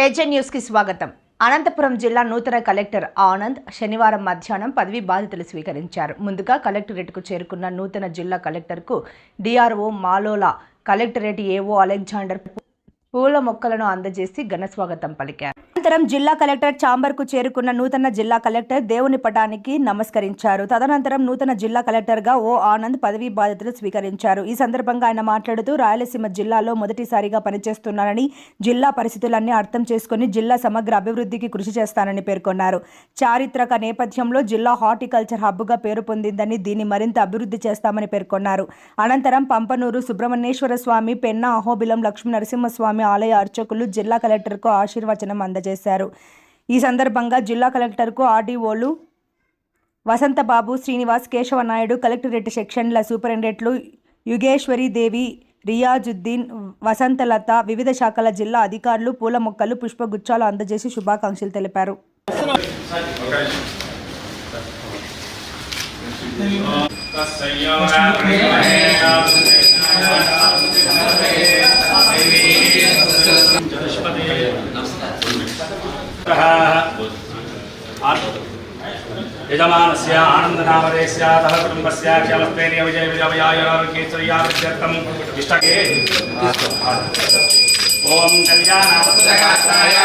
KJ న్యూస్కి స్వాగతం. అనంతపురం జిల్లా నూతన కలెక్టర్ ఆనంద్ శనివారం మధ్యాహ్నం పదవి బాధ్యతలు స్వీకరించారు. ముందుగా కలెక్టరేట్కు చేరుకున్న నూతన జిల్లా కలెక్టర్కు DRO Malola collectorate AO Alexander పూల మొక్కలను అందజేసి ఘన స్వాగతం పలికారు. అనంతరం జిల్లా కలెక్టర్ చాంబర్కు చేరుకున్న నూతన జిల్లా కలెక్టర్ దేవుని పటానికి నమస్కరించారు. తదనంతరం నూతన జిల్లా కలెక్టర్గా ఓ ఆనంద్ పదవీ బాధ్యతలు స్వీకరించారు. ఈ సందర్భంగా ఆయన మాట్లాడుతూ రాయలసీమ జిల్లాలో మొదటిసారిగా పనిచేస్తున్నానని జిల్లా పరిస్థితులన్నీ అర్థం చేసుకుని జిల్లా సమగ్ర అభివృద్ధికి కృషి చేస్తానని పేర్కొన్నారు. చారిత్రక నేపథ్యంలో జిల్లా హార్టికల్చర్ హబ్గా పేరు పొందిందని దీన్ని మరింత అభివృద్ధి చేస్తామని పేర్కొన్నారు. అనంతరం పంపనూరు సుబ్రహ్మణ్యేశ్వర స్వామి పెన్నా అహోబిలం లక్ష్మీ నరసింహస్వామి ఆలయ అర్చకులు జిల్లా కలెక్టర్కు ఆశీర్వచనం అందజేశారు. ఈ సందర్భంగా జిల్లా కలెక్టర్కు ఆర్డీఓలు వసంతబాబు శ్రీనివాస్ కేశవనాయుడు కలెక్టరేట్ సెక్షన్ల సూపరింటెండెంట్లు యుగేశ్వరి దేవి రియాజుద్దీన్ వసంతలత వివిధ శాఖల జిల్లా అధికారులు పూల మొక్కలు పుష్పగుచ్చాలు అందజేసి శుభాకాంక్షలు తెలిపారు. యజమానస్య ఆనందనామదేశ్యాతः కుటుంబస్య క్షేమస్థైర్య విజయ విజయారోగ్యేశ్వర్యార్థం ఇష్టకే ఓం కళ్యాణాయ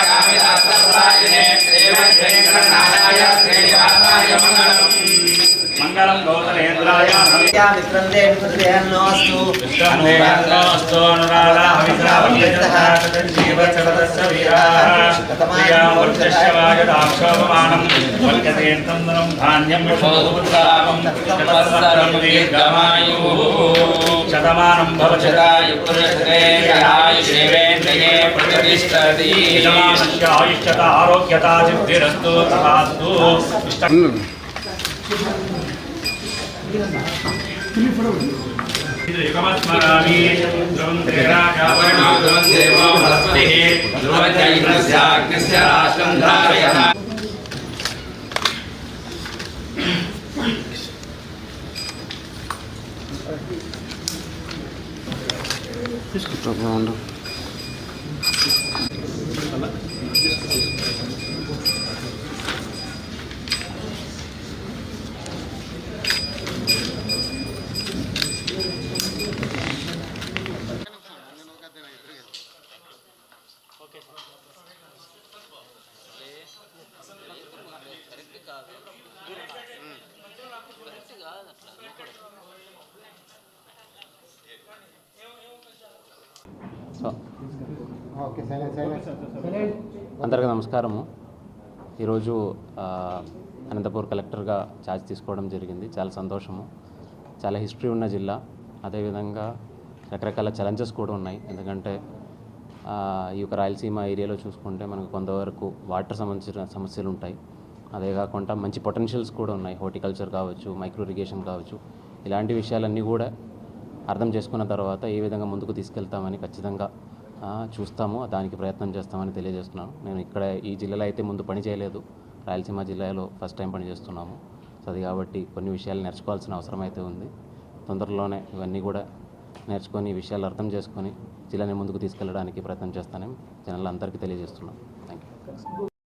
గౌతలేంద్రాయ మిత్రందేన్నోస్తు విష్ణుస్తు అనురాధావిద్రావజ్ఞాక్షోభమానం వల్కతేంద్రం ధాన్యం విష్ణుపుత్రామం శతమానం భవచరాయుష్యత ఆయుష్యత ఆరోగ్యత సిద్ధిరస్తు తథాస్తు ఇష్ట యుగమస్మరామి ధ్రువం త్రిరాజావరణో ధ్రువం దేవో సో. అందరికీ నమస్కారము. ఈరోజు ఆ, అనంతపూర్ కలెక్టర్గా ఛార్జ్ తీసుకోవడం జరిగింది. చాలా సంతోషము. చాలా హిస్టరీ ఉన్న జిల్లా. అదేవిధంగా రకరకాల ఛాలెంజెస్ కూడా ఉన్నాయి. ఎందుకంటే ఆ, ఈ యొక్క రాయలసీమ ఏరియాలో చూసుకుంటే మనకు కొంతవరకు వాటర్ సంబంధించిన సమస్యలు ఉంటాయి. అదే కాకుండా మంచి పొటెన్షియల్స్ కూడా ఉన్నాయి. హార్టికల్చర్ కావచ్చు మైక్రో ఇరిగేషన్ కావచ్చు. ఇలాంటి విషయాలన్నీ కూడా అర్థం చేసుకున్న తర్వాత ఏ విధంగా ముందుకు తీసుకెళ్తామని ఖచ్చితంగా చూస్తాము. దానికి ప్రయత్నం చేస్తామని తెలియజేస్తున్నాను. నేను ఇక్కడ ఈ జిల్లాలో అయితే ముందు పని చేయలేదు. రాయలసీమ జిల్లాలో ఫస్ట్ టైం పని చేస్తున్నాము. సో అది కాబట్టి కొన్ని విషయాలు నేర్చుకోవాల్సిన అవసరం అయితే ఉంది. తొందరలోనే ఇవన్నీ కూడా నేర్చుకొని ఈ విషయాలు అర్థం చేసుకొని జిల్లాని ముందుకు తీసుకెళ్ళడానికి ప్రయత్నం చేస్తానని జనాలందరికీ తెలియజేస్తున్నాను. Thank you